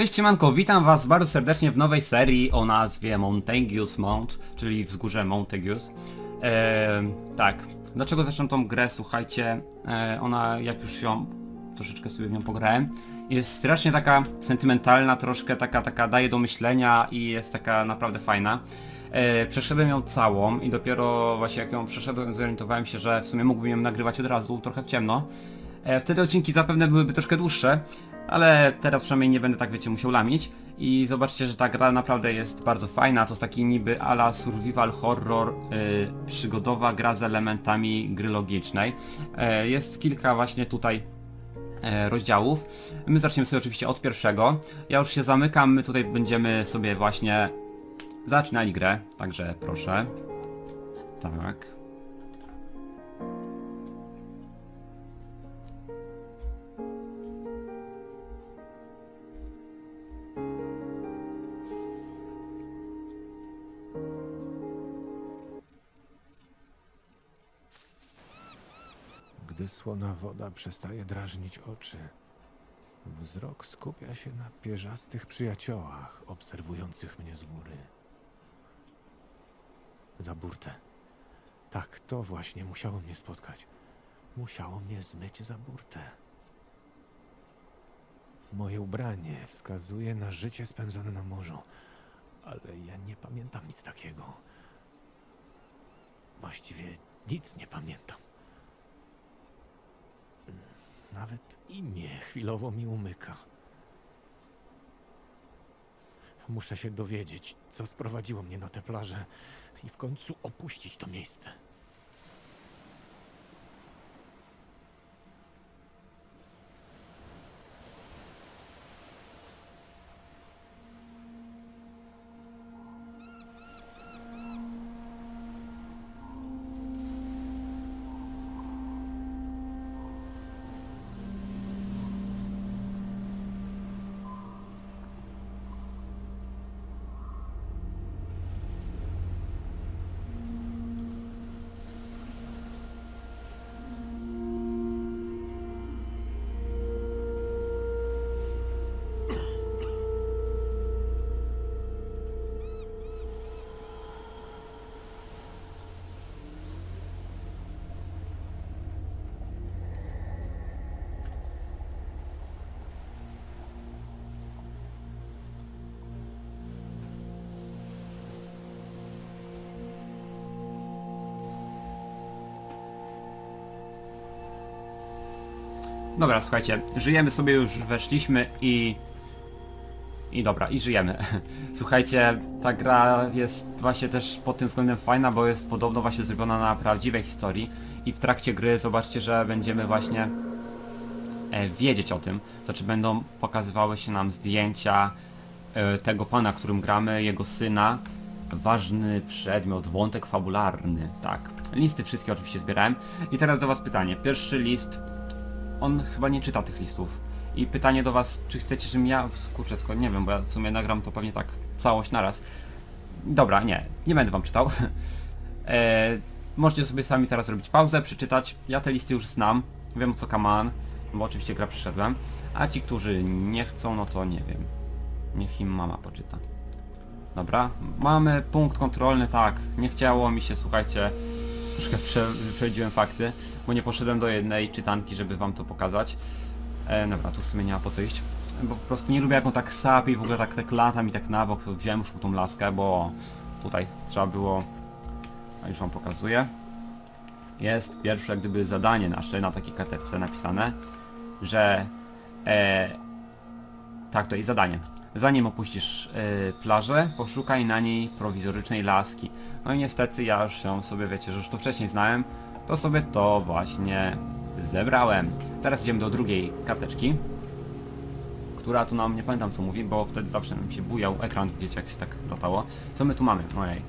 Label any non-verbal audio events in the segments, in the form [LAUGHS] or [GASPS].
Cześć Siemanko, witam was bardzo serdecznie w nowej serii o nazwie Montagious Mount, czyli wzgórze Montagious. Eee, tak, dlaczego zresztą tą grę, słuchajcie, e, ona jak już ją troszeczkę sobie w nią pograłem, jest strasznie taka sentymentalna, troszkę taka, taka daje do myślenia i jest taka naprawdę fajna. E, przeszedłem ją całą i dopiero właśnie jak ją przeszedłem zorientowałem się, że w sumie mógłbym ją nagrywać od razu, trochę w ciemno. E, wtedy odcinki zapewne byłyby troszkę dłuższe, ale teraz przynajmniej nie będę tak wiecie musiał lamić. I zobaczcie, że ta gra naprawdę jest bardzo fajna, to jest taki niby ala survival horror, y, przygodowa gra z elementami gry logicznej. E, jest kilka właśnie tutaj e, rozdziałów. My zaczniemy sobie oczywiście od pierwszego. Ja już się zamykam, my tutaj będziemy sobie właśnie zaczynali grę, także proszę. Tak. Słona woda przestaje drażnić oczy, wzrok skupia się na pierzastych przyjaciołach obserwujących mnie z góry. Za burtę. Tak, to właśnie musiało mnie spotkać. Musiało mnie zmyć za burtę. Moje ubranie wskazuje na życie spędzone na morzu, ale ja nie pamiętam nic takiego. Właściwie nic nie pamiętam. Nawet imię chwilowo mi umyka. Muszę się dowiedzieć, co sprowadziło mnie na tę plażę i w końcu opuścić to miejsce. Dobra, słuchajcie, żyjemy sobie już, weszliśmy i... I dobra, i żyjemy. [LAUGHS] Słuchajcie, ta gra jest właśnie też pod tym względem fajna, bo jest podobno właśnie zrobiona na prawdziwej historii i w trakcie gry zobaczcie, że będziemy właśnie e, wiedzieć o tym, znaczy będą pokazywały się nam zdjęcia e, tego pana, którym gramy, jego syna, ważny przedmiot, wątek fabularny, tak. Listy wszystkie oczywiście zbierałem. I teraz do was pytanie. Pierwszy list on chyba nie czyta tych listów. I pytanie do was, czy chcecie, żebym ja... Kurczę, tylko nie wiem, bo ja w sumie nagram to pewnie tak całość naraz. Dobra, nie, nie będę wam czytał. [LAUGHS] e, możecie sobie sami teraz robić pauzę, przeczytać. Ja te listy już znam, wiem co kaman, bo oczywiście gra przeszedłem. A ci, którzy nie chcą, no to nie wiem. Niech im mama poczyta. Dobra, mamy punkt kontrolny, tak. Nie chciało mi się, słuchajcie, troszkę prze, wyprzedziłem fakty, bo nie poszedłem do jednej czytanki, żeby wam to pokazać. E, dobra, tu w sumie nie ma po co iść. Bo po prostu nie lubię jak on tak sapie i w ogóle tak, tak lata mi tak na bok, to wziąłem już tą laskę, bo tutaj trzeba było... A już wam pokazuję. Jest pierwsze jak gdyby zadanie nasze na takiej karteczce napisane, że... E, tak, to jest zadanie. Zanim opuścisz y, plażę, poszukaj na niej prowizorycznej laski. No i niestety ja już ją sobie, wiecie, że już to wcześniej znałem, to sobie to właśnie zebrałem. Teraz idziemy do drugiej karteczki, która tu nam, nie pamiętam co mówi, bo wtedy zawsze nam się bujał ekran, wiecie jak się tak latało. Co my tu mamy? Ojej,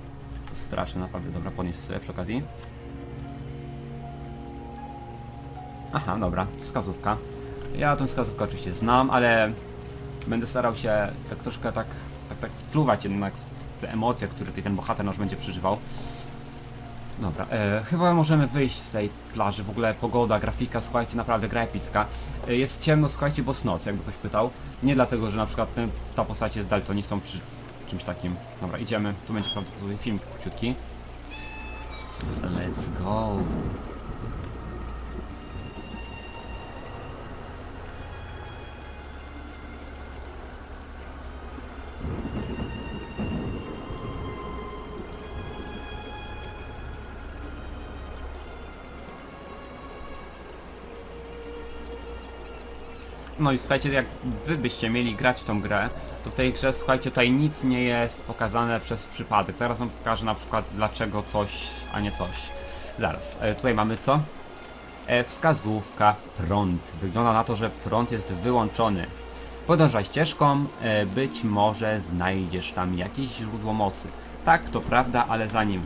to straszne naprawdę, dobra, podnieść sobie przy okazji. Aha, dobra, wskazówka. Ja tę wskazówkę oczywiście znam, ale będę starał się tak troszkę tak, tak, tak wczuwać jednak w te emocje, które ten bohater nasz będzie przeżywał. Dobra, e, chyba możemy wyjść z tej plaży, w ogóle pogoda, grafika, słuchajcie, naprawdę gra epicka. E, jest ciemno, słuchajcie, bo noc, jakby ktoś pytał. Nie dlatego, że na przykład ten, ta postać jest daltonistą czy czymś takim. Dobra, idziemy, tu będzie prawdopodobnie film króciutki. Let's go. No i słuchajcie, jak wy byście mieli grać tą grę, to w tej grze, słuchajcie, tutaj nic nie jest pokazane przez przypadek. Zaraz wam pokażę na przykład dlaczego coś, a nie coś. Zaraz, e, tutaj mamy co? E, wskazówka, prąd. Wygląda na to, że prąd jest wyłączony. Podążaj ścieżką, e, być może znajdziesz tam jakieś źródło mocy. Tak, to prawda, ale zanim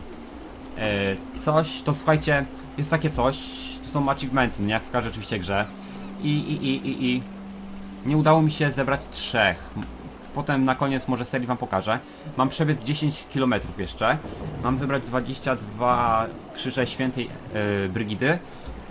e, coś, to słuchajcie, jest takie coś, to są achievementy, nie? W każdej oczywiście grze. I, i, i, i, i nie udało mi się zebrać trzech. Potem na koniec może serii wam pokażę. Mam przebiec 10 km jeszcze. Mam zebrać 22 krzyże świętej e, Brygidy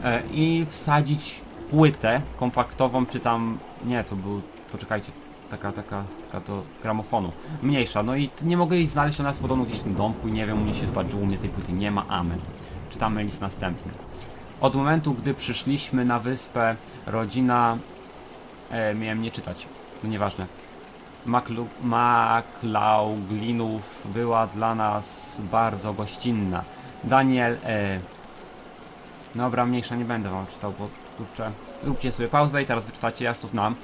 e, i wsadzić płytę kompaktową, czy tam... Nie, to był... Poczekajcie. Taka, taka, taka do gramofonu. Mniejsza. No i nie mogę jej znaleźć, ona jest podobno gdzieś w tym domku i nie wiem, u mnie się zbadżyło, u mnie tej płyty nie ma. Amen. Czytamy list następny. Od momentu, gdy przyszliśmy na wyspę, rodzina... E, miałem nie czytać, to nieważne. Maklu, Maklauglinów była dla nas bardzo gościnna. Daniel... E, dobra, mniejsza nie będę wam czytał, bo kurczę... Róbcie sobie pauzę i teraz wyczytacie, ja już to znam.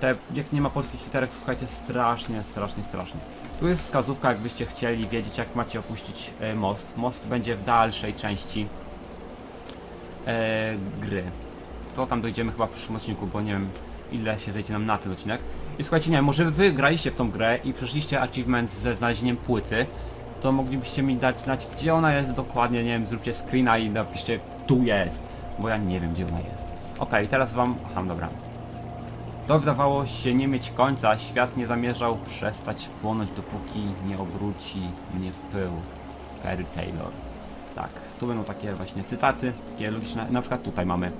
Te, jak nie ma polskich literek, słuchajcie, strasznie, strasznie, strasznie. Tu jest wskazówka, jakbyście chcieli wiedzieć, jak macie opuścić e, most. Most będzie w dalszej części e, gry. To tam dojdziemy chyba w przyszłym odcinku, bo nie wiem ile się zejdzie nam na ten odcinek. I słuchajcie, nie może wy graliście w tą grę i przeszliście achievement ze znalezieniem płyty, to moglibyście mi dać znać, gdzie ona jest dokładnie, nie wiem, zróbcie screena i napiszcie, tu jest, bo ja nie wiem, gdzie ona jest. Okej, teraz wam... Aha, dobra. To wydawało się nie mieć końca, świat nie zamierzał przestać płonąć, dopóki nie obróci mnie w pył. Gary Taylor. Tak, tu będą takie właśnie cytaty, takie logiczne, na przykład tutaj mamy,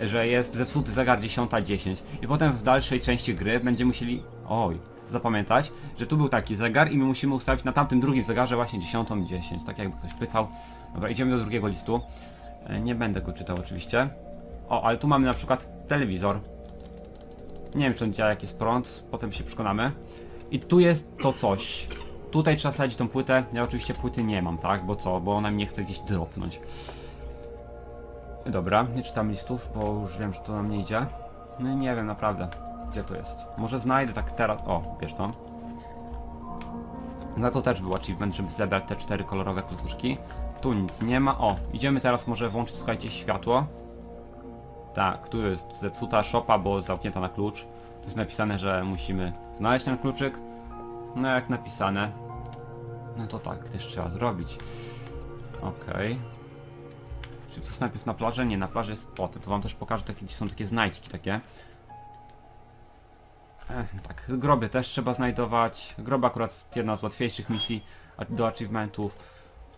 że jest zepsuty zegar 10.10 i potem w dalszej części gry będziemy musieli, oj, zapamiętać, że tu był taki zegar i my musimy ustawić na tamtym drugim zegarze właśnie 10.10, tak jakby ktoś pytał. Dobra, idziemy do drugiego listu. E, Nie będę go czytał oczywiście. O, ale tu mamy na przykład telewizor. Nie wiem czy on działa, jak jest prąd, potem się przekonamy. I tu jest to coś. Tutaj trzeba sadzić tą płytę. Ja oczywiście płyty nie mam, tak? Bo co? Bo ona mnie chce gdzieś dropnąć. Dobra, nie czytam listów, bo już wiem, że to nam nie idzie. No i nie wiem naprawdę, gdzie to jest. Może znajdę tak teraz... O, bierz to. Na to też był achievement, żeby zebrać te cztery kolorowe klocuszki. Tu nic nie ma. O, idziemy teraz może włączyć, słuchajcie, światło. Tak, tu jest zepsuta szopa, bo zamknięta na klucz. Tu jest napisane, że musimy znaleźć ten kluczyk. No jak napisane. No to tak, też trzeba zrobić. Okej. Czy to jest najpierw na plaży? Nie, na plaży jest potem. To wam też pokażę, takie, gdzie są takie znajdźki takie. Ech, tak, groby też trzeba znajdować. Groby akurat jedna z łatwiejszych misji do achievementów.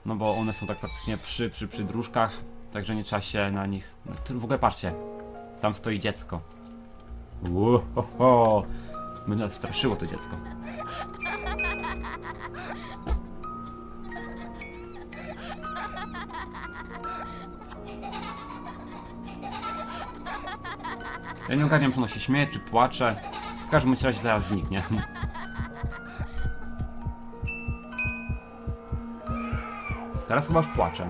No bo one są tak praktycznie przy, przy, przy dróżkach. Także nie trzeba się na nich... No, w ogóle patrzcie. Tam stoi dziecko. Łohoho. Mnie straszyło to dziecko. Ja nie ogarniam, czy ono się śmieje, czy płacze. W każdym razie zaraz zniknie. Teraz chyba już płacze.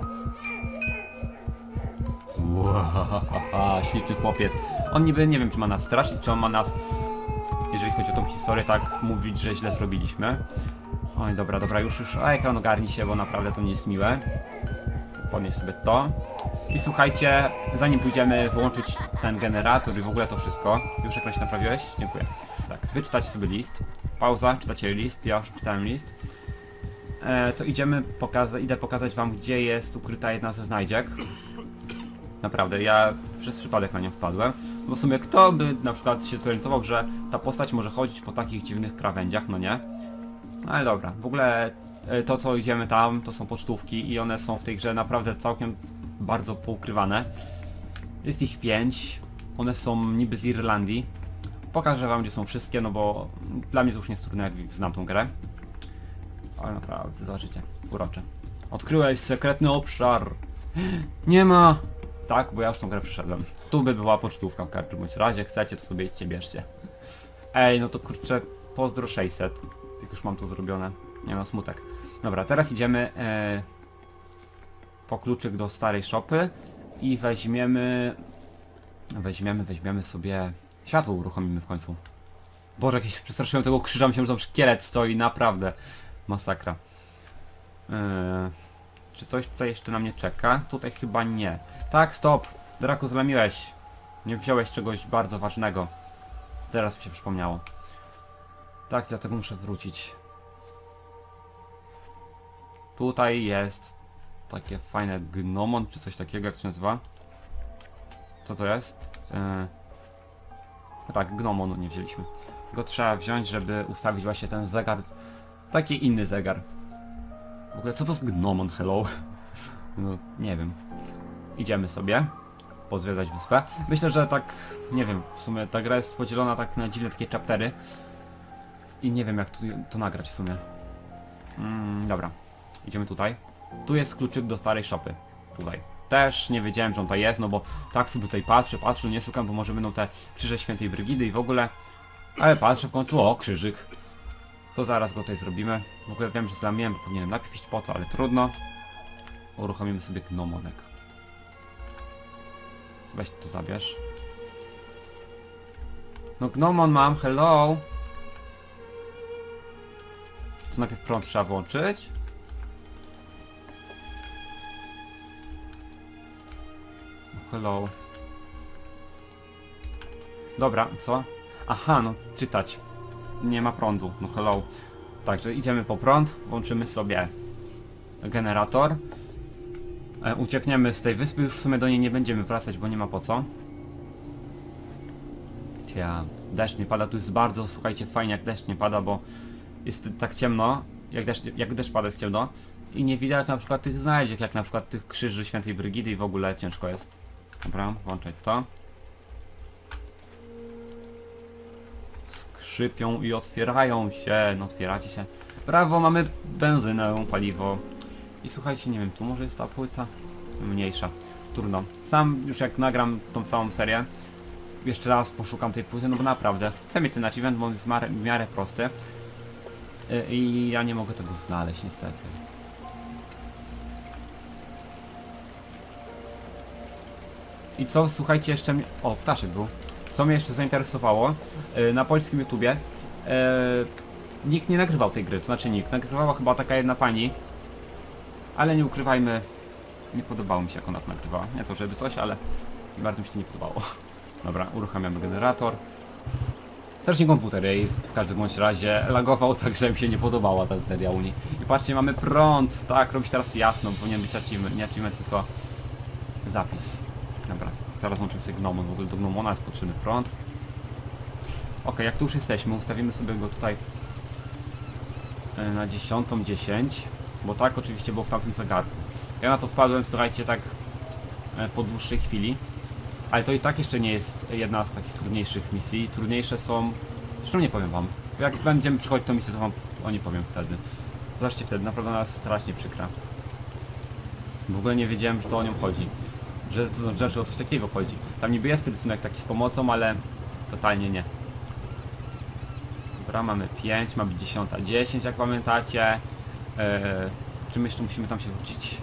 Śliczny chłopiec. On niby nie wiem, czy ma nas straszyć, czy on ma nas, jeżeli chodzi o tą historię, tak mówić, że źle zrobiliśmy. Oj, dobra, dobra, już, już, a ekran ogarnij się, bo naprawdę to nie jest miłe. Podnieś sobie to. I słuchajcie, zanim pójdziemy włączyć ten generator i w ogóle to wszystko, już się naprawiłeś? Dziękuję. Tak, wy czytacie sobie list. Pauza, czytacie list, ja już czytałem list. E, to idziemy pokazać, idę pokazać wam, gdzie jest ukryta jedna ze znajdziek. Naprawdę, ja przez przypadek na nią wpadłem. Bo w sumie kto by na przykład się zorientował, że ta postać może chodzić po takich dziwnych krawędziach, no nie? No ale dobra, w ogóle e, to co idziemy tam, to są pocztówki i one są w tej grze naprawdę całkiem bardzo poukrywane. Jest ich pięć. One są niby z Irlandii. Pokażę wam gdzie są wszystkie, no bo dla mnie to już nie jest trudne jak znam tą grę. Ale naprawdę, zobaczycie, urocze. Odkryłeś sekretny obszar. [GASPS] Nie ma! Tak, bo ja już tą grę przeszedłem. Tu by była pocztówka w każdym razie, chcecie to sobie idźcie, bierzcie. Ej, no to kurczę, pozdro 600. Jak już mam to zrobione. Nie no, smutek. Dobra, teraz idziemy e, po kluczyk do starej szopy i weźmiemy... Weźmiemy, weźmiemy sobie... Światło uruchomimy w końcu. Boże, jakieś przestraszyłem tego krzyża, myślałem, że tam szkielet stoi, naprawdę. Masakra. E, czy coś tutaj jeszcze na mnie czeka? Tutaj chyba nie. Tak, stop! Draku, zlamiłeś. Nie wziąłeś czegoś bardzo ważnego. Teraz mi się przypomniało. Tak, dlatego muszę wrócić. Tutaj jest takie fajne gnomon, czy coś takiego, jak to się nazywa. Co to jest? Yy... Tak, gnomonu nie wzięliśmy. Go trzeba wziąć, żeby ustawić właśnie ten zegar. Taki inny zegar. W ogóle co to jest gnomon, hello? [LAUGHS] No, nie wiem. Idziemy sobie pozwiedzać wyspę. Myślę, że tak, nie wiem, w sumie ta gra jest podzielona tak na dziwne takie chaptery. I nie wiem jak tu, to nagrać w sumie. Mm, dobra, idziemy tutaj. Tu jest kluczyk do starej szopy. Tutaj. Też nie wiedziałem, że on tutaj jest, no bo tak sobie tutaj patrzę, patrzę, nie szukam, bo może będą te krzyże świętej Brygidy i w ogóle. Ale patrzę w końcu, o, krzyżyk. To zaraz go tutaj zrobimy. W ogóle wiem, że zlamiłem, bo powinienem najpierw iść po to, ale trudno. Uruchomimy sobie gnomonek. Weź to zabierz. No gnomon mam, hello! To najpierw prąd trzeba włączyć. Hello. Dobra, co? Aha, no czytać. Nie ma prądu, no hello. Także idziemy po prąd, włączymy sobie generator. E, uciekniemy z tej wyspy, już w sumie do niej nie będziemy wracać, bo nie ma po co. Tia, deszcz nie pada, tu jest bardzo, słuchajcie, fajnie jak deszcz nie pada, bo jest tak ciemno, jak deszcz, jak deszcz pada jest ciemno i nie widać na przykład tych znajdziek, jak na przykład tych krzyży świętej Brygidy i w ogóle ciężko jest. Dobra, włączać to. Skrzypią i otwierają się, no otwieracie się. Brawo, mamy benzynę, paliwo. I słuchajcie, nie wiem, tu może jest ta płyta? Mniejsza. Trudno. Sam już jak nagram tą całą serię, jeszcze raz poszukam tej płyty, no bo naprawdę chcę mieć ten achievement, bo on jest w miarę, prosty. Y, I ja nie mogę tego znaleźć niestety. I co, słuchajcie, jeszcze mnie... O, ptaszek był. Co mnie jeszcze zainteresowało, y, na polskim YouTubie y, nikt nie nagrywał tej gry, to znaczy nikt. Nagrywała chyba taka jedna pani, ale nie ukrywajmy, nie podobało mi się jak ona to nagrywała. Nie to żeby coś, ale bardzo mi się nie podobało. [LAUGHS] Dobra, uruchamiamy generator. Strasznie komputer jej w każdym bądź razie lagował, [LAUGHS] także mi się nie podobała ta seria Uni. I patrzcie, mamy prąd, tak, robić teraz jasno, powinien być achievement, nie achievement, tylko zapis. Teraz łączymy sobie gnomon, w ogóle do gnomona jest potrzebny prąd. Ok, jak tu już jesteśmy, ustawimy sobie go tutaj e, na 10.10, 10, bo tak oczywiście było w tamtym zegarku. Ja na to wpadłem, słuchajcie, tak e, po dłuższej chwili. Ale to i tak jeszcze nie jest jedna z takich trudniejszych misji. Trudniejsze są... Zresztą nie powiem wam. Jak będziemy przychodzić tą misję, to wam o nie powiem wtedy. Zobaczcie wtedy, naprawdę nas strasznie przykra. W ogóle nie wiedziałem, że to o nią chodzi. Że, że, że o coś takiego chodzi. Tam niby jest rysunek taki z pomocą, ale totalnie nie. Dobra, mamy 5, mamy 10, 10 jak pamiętacie. Eee, czy my jeszcze musimy tam się wrócić?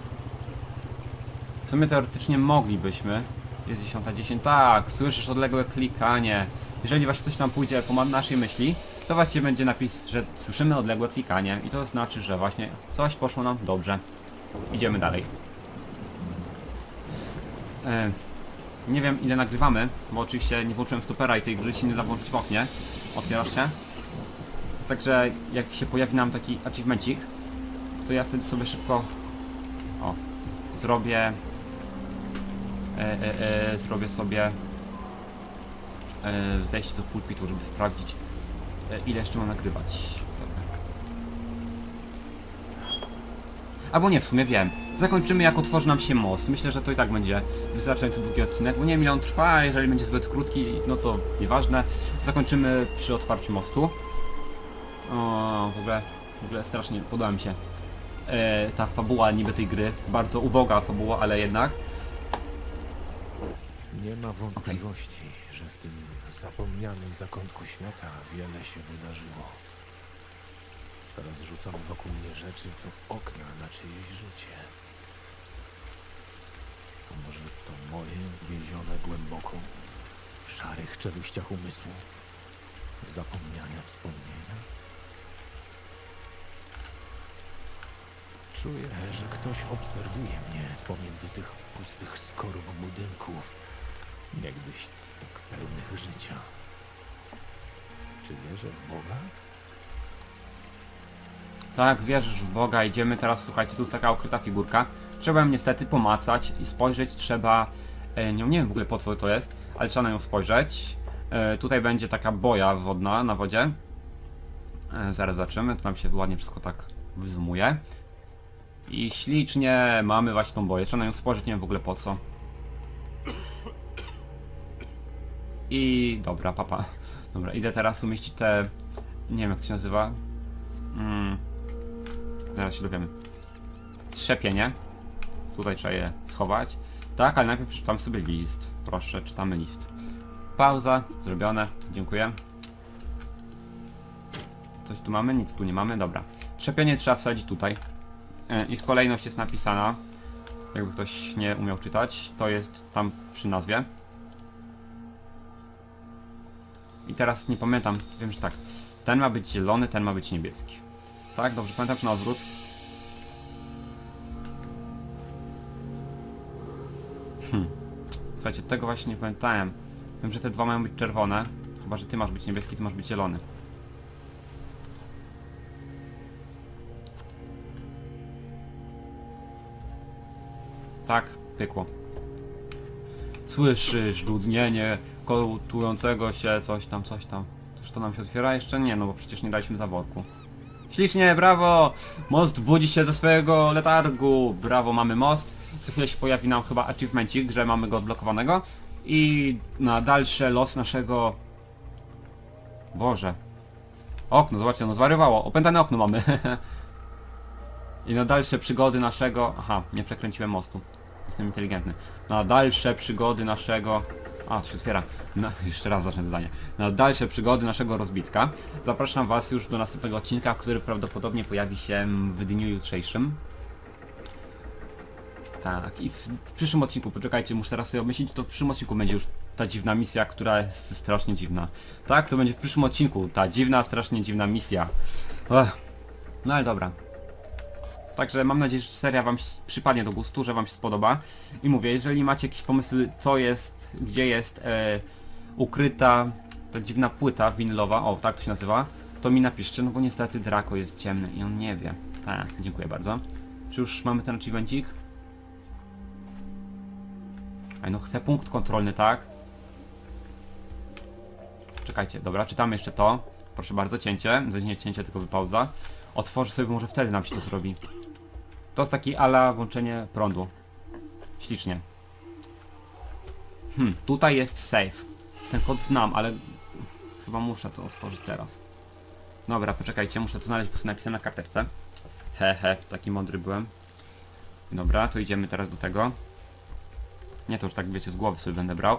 W sumie teoretycznie moglibyśmy. Jest 10, 10. Tak, słyszysz odległe klikanie. Jeżeli właśnie coś nam pójdzie po naszej myśli, to właśnie będzie napis, że słyszymy odległe klikanie i to znaczy, że właśnie coś poszło nam dobrze. Idziemy dalej. E, nie wiem ile nagrywamy, bo oczywiście nie włączyłem stopera i tej gry się nie da włączyć w oknie. Otwierasz się. Także jak się pojawi nam taki achievemencik, to ja wtedy sobie szybko o, zrobię e, e, e, zrobię sobie e, zejść do pulpitu, żeby sprawdzić e, ile jeszcze mam nagrywać. Dobra. Albo nie, w sumie wiem. Zakończymy jak otworzy nam się most. Myślę, że to i tak będzie wystarczająco długi odcinek, bo nie wiem ile on trwa, a jeżeli będzie zbyt krótki, no to nieważne. Zakończymy przy otwarciu mostu. O, w ogóle, w ogóle strasznie podoba mi się e, ta fabuła niby tej gry. Bardzo uboga fabuła, ale jednak. Nie ma wątpliwości, że w tym zapomnianym zakątku świata wiele się wydarzyło. Rozrzucone wokół mnie rzeczy to okna na czyjeś życie. A może to moje więzione głęboko w szarych czeluściach umysłu zapomniania wspomnienia? Czuję, że ktoś obserwuje mnie z pomiędzy tych pustych skorup budynków, niegdyś tak pełnych życia. Czy wierzę w Boga? Tak, wierzysz w Boga, idziemy teraz, słuchajcie, tu jest taka ukryta figurka. Trzeba ją niestety pomacać i spojrzeć trzeba... E, nie, nie wiem w ogóle po co to jest, ale trzeba na nią spojrzeć. E, tutaj będzie taka boja wodna na wodzie. E, zaraz zobaczymy, to nam się ładnie wszystko tak wyzumuje. I ślicznie mamy właśnie tą boję, trzeba na nią spojrzeć, nie wiem w ogóle po co. I dobra, papa. Dobra, idę teraz umieścić te... Nie wiem jak to się nazywa. Mm. Zaraz się dowiemy. Trzepienie. Tutaj trzeba je schować. Tak, ale najpierw przeczytam sobie list. Proszę, czytamy list. Pauza, zrobione. Dziękuję. Coś tu mamy? Nic tu nie mamy. Dobra. Trzepienie trzeba wsadzić tutaj. E, Ich kolejność jest napisana. Jakby ktoś nie umiał czytać. To jest tam przy nazwie. I teraz nie pamiętam. Wiem, że tak. Ten ma być zielony, ten ma być niebieski. Tak? Dobrze pamiętam, czy na odwrót? Hmm. Słuchajcie, tego właśnie nie pamiętałem. Wiem, że te dwa mają być czerwone. Chyba, że ty masz być niebieski, ty masz być zielony. Tak, pykło. Słyszysz dudnienie kołtującego się coś tam, coś tam. Toż to nam się otwiera? Jeszcze nie, no bo przecież nie daliśmy zaworku. Ślicznie, brawo! Most budzi się ze swojego letargu. Brawo, mamy most. Co chwilę się pojawi nam chyba achievementik, że mamy go odblokowanego. I na dalsze los naszego... Boże. Okno, zobaczcie, ono zwariowało. Opętane okno mamy. [LAUGHS] I na dalsze przygody naszego... Aha, nie przekręciłem mostu. Jestem inteligentny. Na dalsze przygody naszego... A, się otwiera. Na, [LAUGHS] jeszcze raz zacznę zdanie. Na dalsze przygody naszego rozbitka zapraszam Was już do następnego odcinka, który prawdopodobnie pojawi się w dniu jutrzejszym. Tak, i w przyszłym odcinku, poczekajcie, muszę teraz sobie obmyślić, to w przyszłym odcinku będzie już ta dziwna misja, która jest strasznie dziwna. Tak, to będzie w przyszłym odcinku, ta dziwna, strasznie dziwna misja. Ech. No ale dobra. Także mam nadzieję, że seria wam przypadnie do gustu, że wam się spodoba. I mówię, jeżeli macie jakieś pomysły, co jest, gdzie jest e, ukryta ta dziwna płyta winylowa, o tak to się nazywa, to mi napiszcie, no bo niestety Draco jest ciemny i on nie wie. Tak, dziękuję bardzo. Czy już mamy ten achievementik? Ej, no chcę punkt kontrolny, tak? Czekajcie, dobra, czytamy jeszcze to. Proszę bardzo, cięcie. Nie cięcie, tylko wypauza. Otworzę sobie, może wtedy nam się to zrobi. To jest taki ala włączenie prądu. Ślicznie. Hmm, tutaj jest safe. Ten kod znam, ale chyba muszę to otworzyć teraz. Dobra, poczekajcie, muszę to znaleźć po prostu napisane na karteczce. Hehe, taki mądry byłem. Dobra, to idziemy teraz do tego. Nie, to już tak wiecie, z głowy sobie będę brał.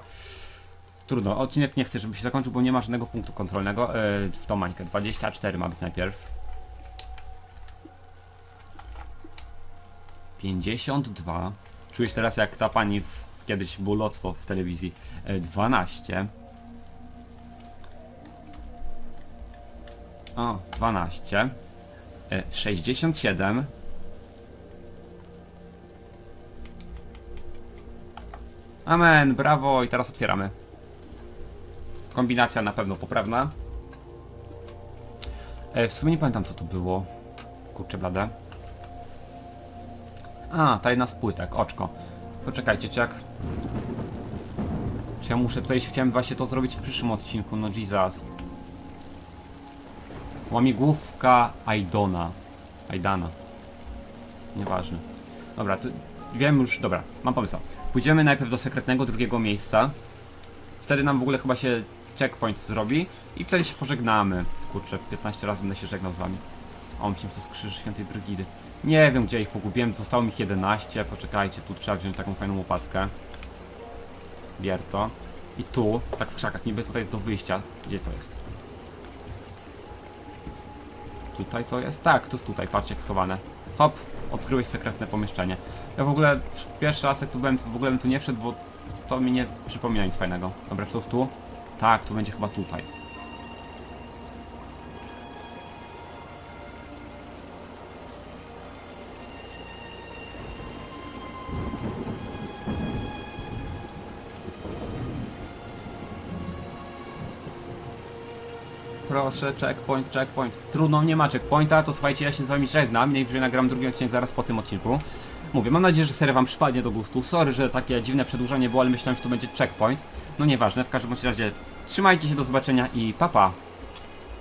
Trudno, odcinek nie chcę, żeby się zakończył, bo nie ma żadnego punktu kontrolnego yy, w tą mańkę. 24 ma być najpierw. 52. Czujesz teraz jak ta pani w, kiedyś było lotto w telewizji. E, 12. O, 12. E, 67. Amen, brawo i teraz otwieramy. Kombinacja na pewno poprawna. E, w sumie nie pamiętam co tu było. Kurczę blade. A, ta jedna z płytek, oczko. Poczekajcie, czy jak... Czy ja muszę tutaj, chciałem właśnie to zrobić w przyszłym odcinku, no Jesus. Łamigłówka Aidona. Aidana. Nieważne. Dobra, to wiem już, dobra, mam pomysł. Pójdziemy najpierw do sekretnego drugiego miejsca. Wtedy nam w ogóle chyba się checkpoint zrobi i wtedy się pożegnamy. Kurczę, 15 razy będę się żegnał z wami. O, myślałem, że to jest krzyż świętej Brygidy. Nie wiem, gdzie ich pogubiłem, zostało mi ich 11. Poczekajcie, tu trzeba wziąć taką fajną łopatkę. Bier to. I tu, tak w krzakach, niby tutaj jest do wyjścia. Gdzie to jest? Tutaj to jest? Tak, to jest tutaj, patrzcie jak schowane. Hop, odkryłeś sekretne pomieszczenie. Ja w ogóle pierwszy raz jak tu byłem, to w ogóle bym tu nie wszedł, bo to mi nie przypomina nic fajnego. Dobra, czy to jest tu? Tak, to będzie chyba tutaj. Proszę, checkpoint, checkpoint. Trudno, nie ma checkpointa, to słuchajcie, ja się z wami żegnam. Najwyżej nagram drugi odcinek zaraz po tym odcinku. Mówię, mam nadzieję, że seria wam przypadnie do gustu. Sorry, że takie dziwne przedłużenie było, ale myślałem, że to będzie checkpoint. No nieważne, w każdym razie trzymajcie się, do zobaczenia i papa. Pa.